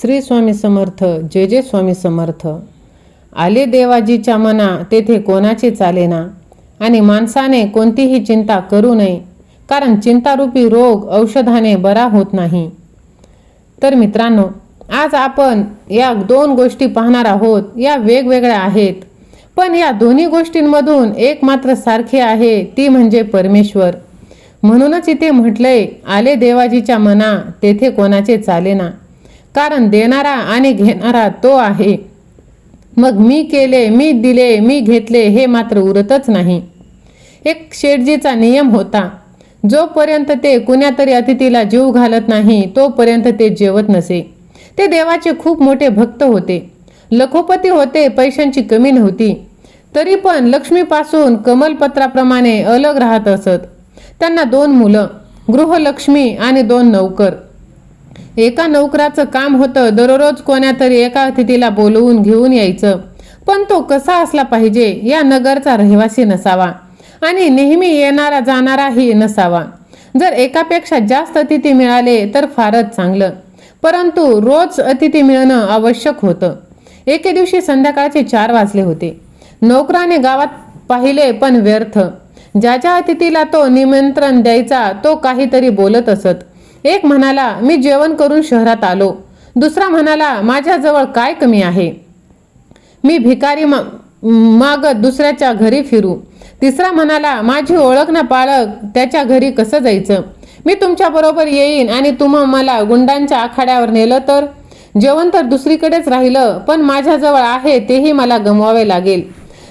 श्री स्वामी समर्थ जय जय स्वामी समर्थ. आले देवाजीच्या मना तेथे कोणाचे चालेना? आणि माणसाने कोणतीही चिंता करू नये कारण चिंतारूपी रोग औषधाने बरा होत नाही. तर मित्रांनो आज आपण या दोन गोष्टी पाहणार आहोत. या वेगवेगळ्या आहेत. पण या दोन्ही गोष्टींमधून एक मात्र सारखी आहे ती म्हणजे परमेश्वर. म्हणूनच इथे म्हटलंय आले देवाजीच्या मना तेथे कोणाचे चालेना? कारण देणारा आणि घेणारा तो आहे. मग मी केले मी दिले मी घेतले हे मात्र उरतच नाही. एक शेटजीचा नियम होता. जोपर्यंत ते कुण्यातरी अतिथीला जीव घालत नाही तोपर्यंत ते जेवत नसे. ते देवाचे खूप मोठे भक्त होते. लखोपती होते पैशांची कमी नव्हती. तरी पण लक्ष्मीपासून कमलपत्राप्रमाणे अलग राहत असत. त्यांना दोन मुलं गृहलक्ष्मी आणि दोन नौकर. एका नोकराचं काम होतं दररोज कोण्यातरी एका अतिथीला बोलवून घेऊन यायचं. पण तो कसा असला पाहिजे या नगरचा रहिवासी नसावा आणि नेहमी येणारा जाणाराही नसावा. जर एकापेक्षा जास्त अतिथी मिळाले तर फारच चांगलं. परंतु रोज अतिथी मिळणं आवश्यक होतं. एके दिवशी संध्याकाळचे चार वाजले होते. नोकराने गावात पाहिले पण व्यर्थ. ज्याच्या अतिथीला तो निमंत्रण द्यायचा तो काहीतरी बोलत असत. एक म्हणाला मी जेवण करून शहरात आलो. दुसरा म्हणाला माझ्याजवळ काय कमी आहे? मी भिकारी मा मागत दुसऱ्याच्या घरी फिरू. तिसरा म्हणाला माझी ओळख ना पाळक त्याच्या घरी कसं जायचं? मी तुमच्याबरोबर येईन आणि तुम्हा मला गुंडांच्या आखाड्यावर नेलं तर? जेवण तर दुसरीकडेच राहिलं पण माझ्याजवळ आहे तेही मला गमवावे लागेल.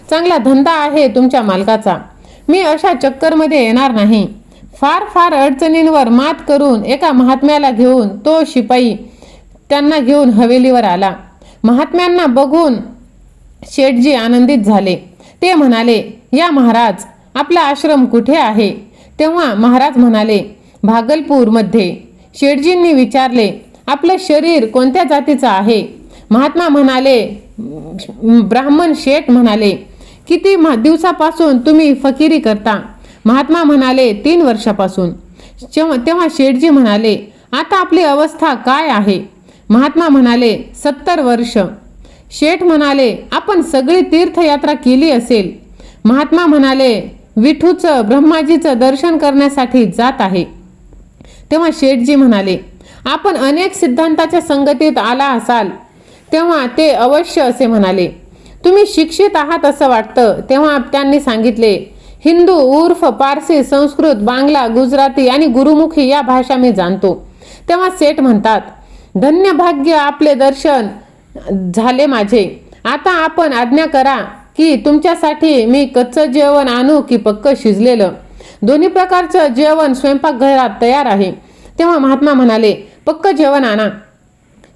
चांगला धंदा आहे तुमच्या मालकाचा. मी अशा चक्करमध्ये येणार नाही. फार फार अडचणींवर मात करून एका महात्म्याला घेऊन तो शिपाई त्यांना घेऊन हवेलीवर आला. महात्म्यांना बघून शेठजी आनंदित झाले. ते म्हणाले या महाराज आपला आश्रम कुठे आहे? तेव्हा महाराज म्हणाले भागलपूरमध्ये. शेठजींनी विचारले आपलं शरीर कोणत्या जातीचं आहे? महात्मा म्हणाले ब्राह्मण शेठ म्हणाले किती दिवसापासून तुम्ही फकिरी करता महात्मा म्हणाले तीन वर्षापासून. जेव्हा तेव्हा शेठजी म्हणाले आता आपली अवस्था काय आहे? महात्मा म्हणाले सत्तर वर्ष. शेठ म्हणाले आपण सगळी तीर्थयात्रा केली असेल. महात्मा म्हणाले विठूचं ब्रह्माजीचं दर्शन करण्यासाठी जात आहे. तेव्हा शेठजी म्हणाले आपण अनेक सिद्धांताच्या संगतीत आला असाल. तेव्हा ते अवश्य असे म्हणाले तुम्ही शिक्षित आहात असं वाटतं. तेव्हा त्यांनी सांगितले हिंदू उर्फ पारसी संस्कृत बांगला गुजराती आणि गुरुमुखी या भाषा मी जाणतो. तेव्हा सेठ म्हणतात धन्य भाग्य आपले दर्शन झाले माझे. आता आपण आज्ञा करा की तुमच्यासाठी मी कच्चं जेवण आणू की पक्क शिजलेलं. दोन्ही प्रकारचं जेवण स्वयंपाकघरात तयार आहे. तेव्हा महात्मा म्हणाले पक्क जेवण आणा.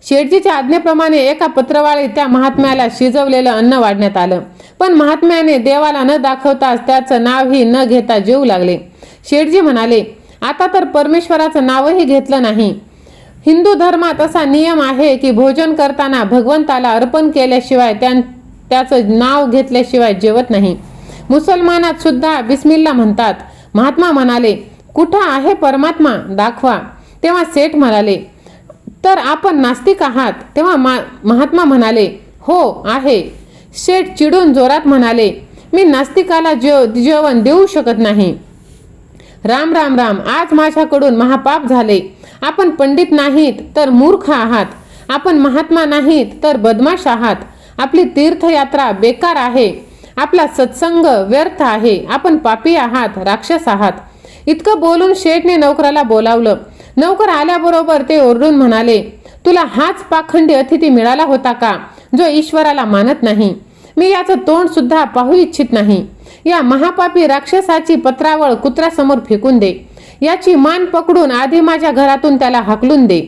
शेठजीच्या आज्ञेप्रमाणे एका पत्रवाळीत त्या महात्म्याला शिजवलेलं अन्न वाढण्यात आलं. पण महात्म्याने देवाला न दाखवताच त्याचं नावही न घेता जेऊ लागले. शेठजी म्हणाले आता तर परमेश्वराचं नावही घेतलं नाही. हिंदू धर्मात असा नियम आहे की भोजन करताना भगवंताला अर्पण केल्याशिवाय त्या त्याचं नाव घेतल्याशिवाय जेवत नाही. मुसलमानात सुद्धा बिस्मिल्ला म्हणतात. महात्मा म्हणाले कुठं आहे परमात्मा? दाखवा. तेव्हा सेठ म्हणाले तर आपण नास्तिक आहात. तेव्हा मा महात्मा म्हणाले हो आहे. शेठ चिडून जोरात म्हणाले मी नास्तिकाला जेव जेवण देऊ शकत नाही. राम राम राम. आज माझ्याकडून महापाप झाले. आपण पंडित नाहीत तर मूर्ख आहात. आपण महात्मा नाहीत तर बदमाश आहात. आपली तीर्थयात्रा बेकार आहे. आपला सत्संग व्यर्थ आहे. आपण पापी आहात राक्षस आहात. इतकं बोलून शेठने नोकराला बोलावलं. नौकर आल्याबरोबर ते ओरडून म्हणाले तुला हाच पाखंडी अतिथी मिळाला होता का जो ईश्वराला मानत नाही? मी याचं तोंड सुद्धा पाहू इच्छित नाही. या महापापी राक्षसाची पत्रावळ कुत्र्यासमोर फेकून दे. याची मान पकडून आधी माझ्या घरातून त्याला हाकलून दे.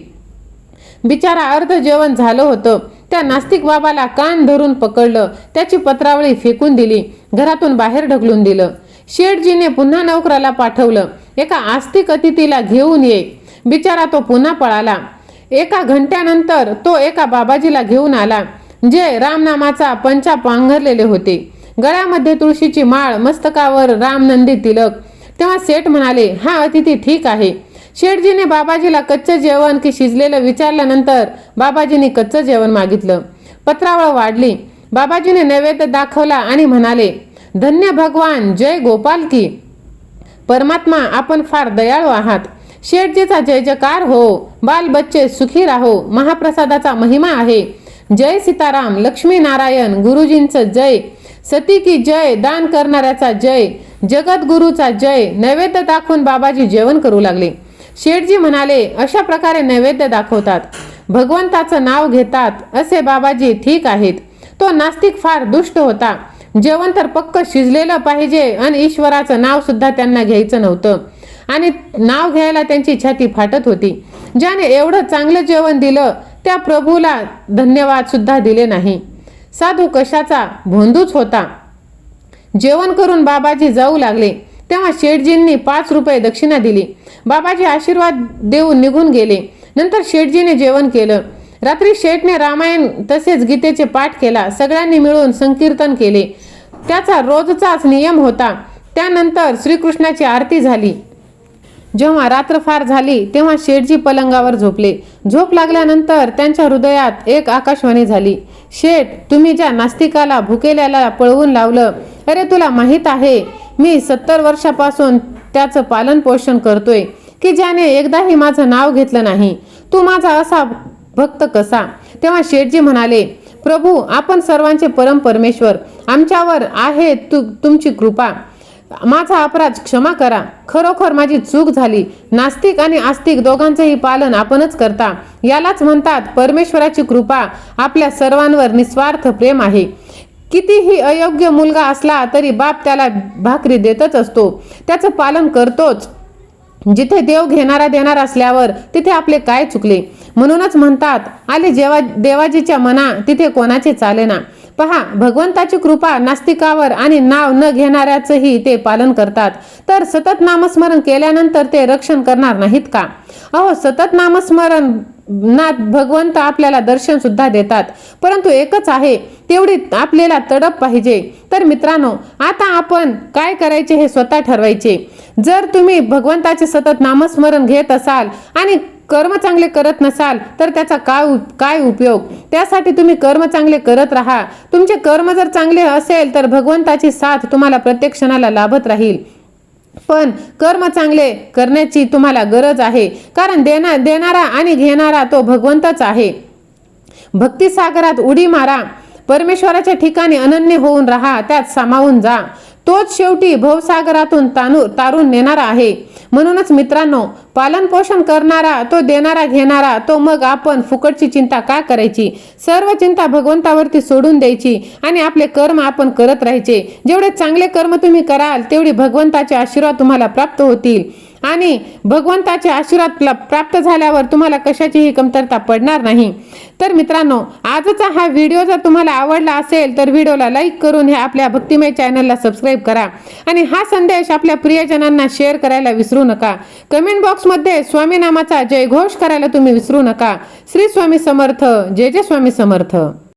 बिचारा अर्ध जेवण झालं होतं. त्या नास्तिक बाबाला कान धरून पकडलं. त्याची पत्रावळी फेकून दिली. घरातून बाहेर ढकलून दिलं. शेठजीने पुन्हा नोकराला पाठवलं. एका आस्तिक अतिथीला घेऊन ये. बिचारा तो पुन्हा पळाला. एका घंट्यानंतर तो एका बाबाजीला घेऊन आला जे रामनामाचा पंचा पांघरलेले होते. गळ्यामध्ये तुळशीची माळ मस्तकावर रामनंदी तिलक. तेव्हा सेठ म्हणाले हा अतिथी ठीक आहे. शेठजीने बाबाजीला कच्चं जेवण की शिजलेलं विचारल्यानंतर बाबाजींनी कच्चं जेवण मागितलं. पत्रावळ वाढली. बाबाजीने नैवेद्य दाखवला आणि म्हणाले धन्य भगवान जय गोपाल की. परमात्मा आपण फार दयाळू आहात. शेठजीचा जय जयकार हो. बाल बच्चे सुखी राहो. महाप्रसादाचा महिमा आहे. जय सीताराम लक्ष्मी नारायण गुरुजींचं जय. सती की जय दान करणाऱ्याचा जय. जगद्गुरूचा जय. नैवेद्य दाखवून बाबाजी जेवण करू लागले. शेठजी म्हणाले अशा प्रकारे नैवेद्य दाखवतात. भगवंताचं नाव घेतात. असे बाबाजी ठीक आहेत. तो नास्तिक फार दुष्ट होता. जेवण तर पक्क शिजलेलं पाहिजे. आणि ईश्वराचं नाव सुद्धा त्यांना घ्यायचं नव्हतं. आणि नाव घ्यायला त्यांची छाती फाटत होती. ज्याने एवढं चांगलं जेवण दिलं त्या प्रभूला धन्यवाद सुद्धा दिले नाही. साधू कशाचा भोंदूच होता. जेवण करून बाबाजी जाऊ लागले. तेव्हा शेठजींनी पाच रुपये दक्षिणा दिली. बाबाजी आशीर्वाद देऊन निघून गेले. नंतर शेठजीने जेवण केलं. रात्री शेठने रामायण तसेच गीतेचे पाठ केला. सगळ्यांनी मिळून संकीर्तन केले. त्याचा रोजचाच नियम होता. त्यानंतर श्रीकृष्णाची आरती झाली. जेव्हा रात्र फार झाली तेव्हा शेठजी पलंगावर झोपले. झोप लागल्यानंतर त्यांच्या हृदयात एक आकाशवाणी झाली. शेठ तुम्ही ज्या नास्तिकाला भुकेल्याला पळवून लावलं अरे तुला माहीत आहे मी सत्तर वर्षापासून त्याचं पालन पोषण करतोय की ज्याने एकदाही माझं नाव घेतलं नाही. तू माझा असा भक्त कसा? तेव्हा शेठजी म्हणाले प्रभू आपण सर्वांचे परम परमेश्वर. आमच्यावर आहे तु तुमची कृपा. माझा अपराध क्षमा करा. खरोखर माझी चूक झाली. नास्तिक आणि आस्तिक दोघांचेही पालन आपणच करता. यालाच म्हणतात परमेश्वराची कृपा. आपल्या सर्वांवर निस्वार्थ प्रेम आहे. कितीही अयोग्य मुलगा असला तरी बाप त्याला भाकरी देतच असतो. त्याचं पालन करतोच. जिथे देव घेणारा देणार असल्यावर तिथे आपले काय चुकले? म्हणूनच म्हणतात आले जेव्हा देवाजीच्या मना तिथे कोणाचे चालेना पहा भगवंताची कृपा नास्तिकावर आणि नाव न घेणाऱ्याचंही ते पालन करतात. तर सतत नामस्मरण केल्यानंतर ते रक्षण करणार नाहीत का? अहो सतत नामस्मरण ना भगवंत आपल्याला दर्शन सुद्धा देतात. परंतु एकच आहे तेवढी आपल्याला तडप पाहिजे. तर मित्रांनो आता आपण काय करायचे हे स्वतः ठरवायचे. जर तुम्ही भगवंताचे सतत नामस्मरण घेत असाल आणि कर्म चांगले करत नसाल तर त्याचा काय काय उपयोग? त्यासाठी तुम्ही कर्म चांगले करत राहा. तुमचे कर्म जर चांगले असेल तर भगवंताची साथ तुम्हाला प्रत्येक क्षणाला लाभत राहील. पण कर्म चांगले करण्याची तुम्हाला गरज आहे कारण देना देणारा आणि घेणारा तो भगवंतच आहे. भक्तिसागरात उडी मारा. परमेश्वराच्या ठिकाणी अनन्य होऊन राहा त्यात सामावून जा. तोच शेवटी भवसागरातून तानू तारून नेणारा आहे. म्हणूनच मित्रांनो पालन पोषण करणारा तो देणारा घेणारा तो मग आपण फुकटची चिंता का करायची? सर्व चिंता भगवंतावरती सोडून द्यायची आणि आपले कर्म आपण करत राहायचे. जेवढे चांगले कर्म तुम्ही कराल तेवढी भगवंताचे आशीर्वाद तुम्हाला प्राप्त होतील. आणि भगवंताचे आशीर्वाद प्राप्त झाल्यावर तुम्हाला कशाचीही कमतरता पडणार नाही. तर मित्रांनो आजचा हा व्हिडिओ जर तुम्हाला आवडला असेल तर व्हिडिओला लाईक करून हे आपल्या भक्तिमय चॅनलला सबस्क्राईब करा. आणि हा संदेश आपल्या प्रियजनांना शेअर करायला विसरू नका. कमेंट बॉक्समध्ये स्वामी नामाचा जयघोष करायला तुम्ही विसरू नका. श्री स्वामी समर्थ जय जय स्वामी समर्थ.